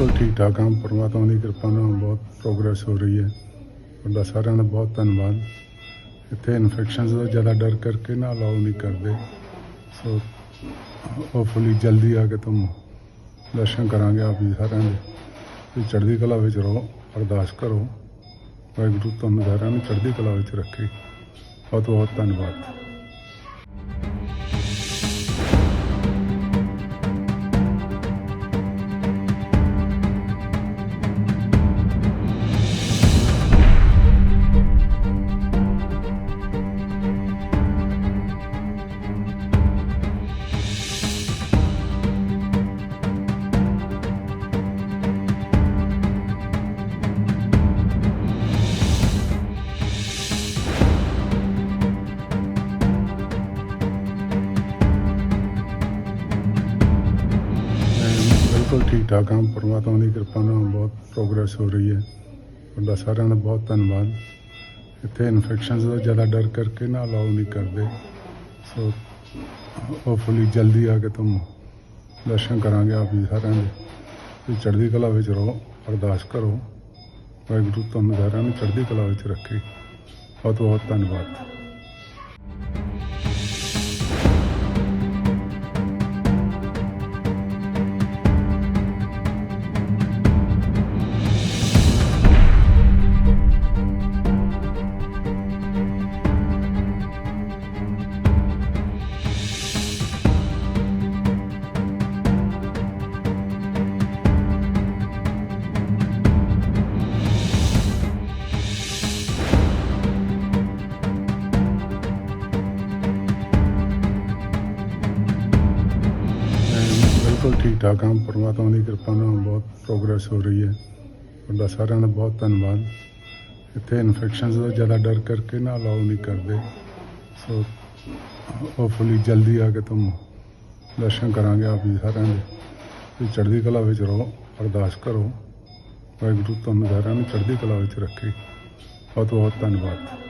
ਬਿਲਕੁਲ ਠੀਕ ਠਾਕ ਹਾਂ, ਪਰਮਾਤਮਾ ਦੀ ਕਿਰਪਾ ਨਾਲ ਬਹੁਤ ਪ੍ਰੋਗਰੈਸ ਹੋ ਰਹੀ ਹੈ। ਤੁਹਾਡਾ ਸਾਰਿਆਂ ਦਾ ਬਹੁਤ ਧੰਨਵਾਦ। ਇੱਥੇ ਇਨਫੈਕਸ਼ਨਸ ਦਾ ਜ਼ਿਆਦਾ ਡਰ ਕਰਕੇ ਨਾ ਅਲਾਉ ਨਹੀਂ ਕਰਦੇ। ਸੋ ਹੋਪਫੁਲੀ ਜਲਦੀ ਆ ਕੇ ਤੁਮ ਦਰਸ਼ਨ ਕਰਾਂਗੇ ਆਪ ਜੀ ਸਾਰਿਆਂ ਦੇ। ਤੁਸੀਂ ਚੜ੍ਹਦੀ ਕਲਾ ਵਿੱਚ ਰਹੋ, ਅਰਦਾਸ ਕਰੋ। ਵਾਹਿਗੁਰੂ ਤੁਹਾਨੂੰ ਸਾਰਿਆਂ ਨੂੰ ਚੜ੍ਹਦੀ ਕਲਾ ਵਿੱਚ ਰੱਖੇ। ਬਹੁਤ ਬਹੁਤ ਧੰਨਵਾਦ। ਬਿਲਕੁਲ ਠੀਕ ਠਾਕ ਹਾਂ, ਪਰਮਾਤਮਾ ਦੀ ਕਿਰਪਾ ਨਾਲ ਬਹੁਤ ਪ੍ਰੋਗਰੈਸ ਹੋ ਰਹੀ ਹੈ। ਤੁਹਾਡਾ ਸਾਰਿਆਂ ਦਾ ਬਹੁਤ ਧੰਨਵਾਦ। ਇੱਥੇ ਇਨਫੈਕਸ਼ਨਸ ਦਾ ਜ਼ਿਆਦਾ ਡਰ ਕਰਕੇ ਨਾ ਅਲਾਉ ਨਹੀਂ ਕਰਦੇ। ਸੋ ਹੋਪਫੁਲੀ ਜਲਦੀ ਆ ਕੇ ਤੁਮ ਦਰਸ਼ਨ ਕਰਾਂਗੇ ਆਪ ਜੀ ਸਾਰਿਆਂ ਦੇ। ਤੁਸੀਂ ਚੜ੍ਹਦੀ ਕਲਾ ਵਿੱਚ ਰਹੋ, ਅਰਦਾਸ ਕਰੋ। ਵਾਹਿਗੁਰੂ ਤੁਹਾਨੂੰ ਸਾਰਿਆਂ ਨੂੰ ਚੜ੍ਹਦੀ ਕਲਾ ਵਿੱਚ ਰੱਖੇ। ਬਹੁਤ ਬਹੁਤ ਧੰਨਵਾਦ। ਬਿਲਕੁਲ ਠੀਕ ਠਾਕ ਹਾਂ, ਪਰਮਾਤਮਾ ਦੀ ਕਿਰਪਾ ਨਾਲ ਬਹੁਤ ਪ੍ਰੋਗਰੈਸ ਹੋ ਰਹੀ ਹੈ। ਤੁਹਾਡਾ ਸਾਰਿਆਂ ਦਾ ਬਹੁਤ ਧੰਨਵਾਦ। ਇੱਥੇ ਇਨਫੈਕਸ਼ਨਸ ਦਾ ਜ਼ਿਆਦਾ ਡਰ ਕਰਕੇ ਨਾ ਅਲਾਉ ਨਹੀਂ ਕਰਦੇ। ਸੋ ਹੋਪਫੁਲੀ ਜਲਦੀ ਆ ਕੇ ਤੁਮ ਦਰਸ਼ਨ ਕਰਾਂਗੇ ਆਪ ਜੀ ਸਾਰਿਆਂ ਦੇ। ਤੁਸੀਂ ਚੜ੍ਹਦੀ ਕਲਾ ਵਿੱਚ ਰਹੋ, ਅਰਦਾਸ ਕਰੋ। ਵਾਹਿਗੁਰੂ ਤੁਹਾਨੂੰ ਸਾਰਿਆਂ ਨੂੰ ਚੜ੍ਹਦੀ ਕਲਾ ਵਿੱਚ ਰੱਖੇ। ਬਹੁਤ ਬਹੁਤ ਧੰਨਵਾਦ।